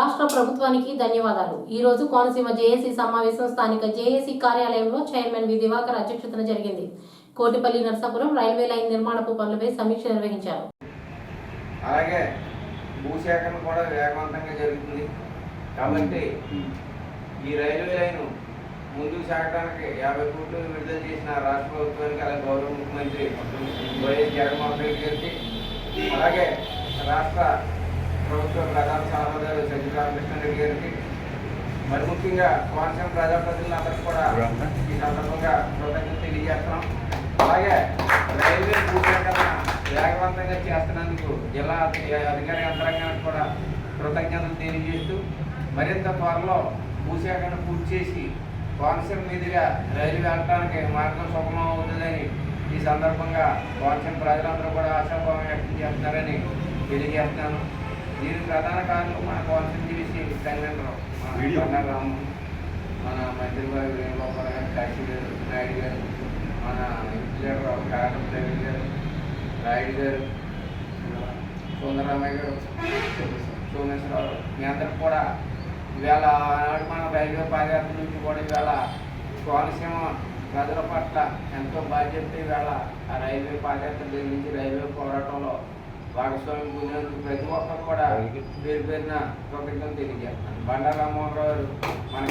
రాష్ట్ర ప్రభుత్వానికి ధన్యవాదాలు. ఈ రోజు కోనసీమ జేఏసీ సమావేశం స్థానిక జేఏసీ కార్యాలయంలో చైర్మన్ వి. దివాకర్ అధ్యక్షతన జరిగింది. కోటిపల్లి నర్సాపురం రైల్వే లైన్ నిర్మాణపు పనులపై సమీక్ష నిర్వహించారు. అలాగే భూసేకరణ కూడా వేగవంతంగా జరుగుతుంది. కాబట్టి ఈ రైల్వే లైన్ ముందుకు సాగడానికి యాభై కోట్లు విడుదల చేసిన రాష్ట్ర ప్రభుత్వానికి అలాగే గౌరవ ముఖ్యమంత్రి వైఎస్ జగన్మోహన్ రెడ్డి గారికి అలాగే రాష్ట్ర ప్రభుత్వ ప్రధాన సలహాదారు సత్యరామకృష్ణారెడ్డి గారికి మరి ముఖ్యంగా కోనసీమ ప్రజాప్రతినిధులందరికీ కూడా ఈ సందర్భంగా కృతజ్ఞతలు తెలియజేస్తున్నాం. అలాగే రైల్వే భూసేకరణ వేగవంతంగా చేస్తున్నందుకు జిల్లా అధికార యంత్రాంగానికి కూడా కృతజ్ఞతలు తెలియజేస్తూ మరింత త్వరలో భూసేకరణ పూర్తి చేసి కోనసీమ మీదుగా రైలు వెళ్ళడానికి మార్గం సుగమం అవుతుందని ఈ సందర్భంగా కోనసీమ ప్రజలందరూ కూడా ఆశాభావం వ్యక్తం చేస్తున్నారని తెలియజేస్తున్నాను. దీనికి ప్రధాన కారణం మన కోనసీమ జిల్సీ కన్వీనర్ మన బంగారాము మన మంత్రి గారు వేణుగోపాల్ గారు కాశీ గారు నాయుడు గారు మన ఇంజనీర్ కారణం రవి గారు రాయుడు గారు సుందరరామయ్య గారు సోమేశ్వరరావు మీ అందరికి కూడా ఇవాళ ఆనాడు మన రైల్వే పాదయాత్ర నుంచి కూడా ఇవాళ కోనసీమ ప్రజల పట్ల ఎంతో బాధ్యత ఇవాళ ఆ రైల్వే పాదయాత్ర నుంచి రైల్వే పోరాటంలో భాగస్వామి పొందినందుకు ప్రతి ఒక్కరు కూడా పేరు పేరున కృతజ్ఞతలు తెలియజేస్తాను బండారామోహన్ రావు గారు మన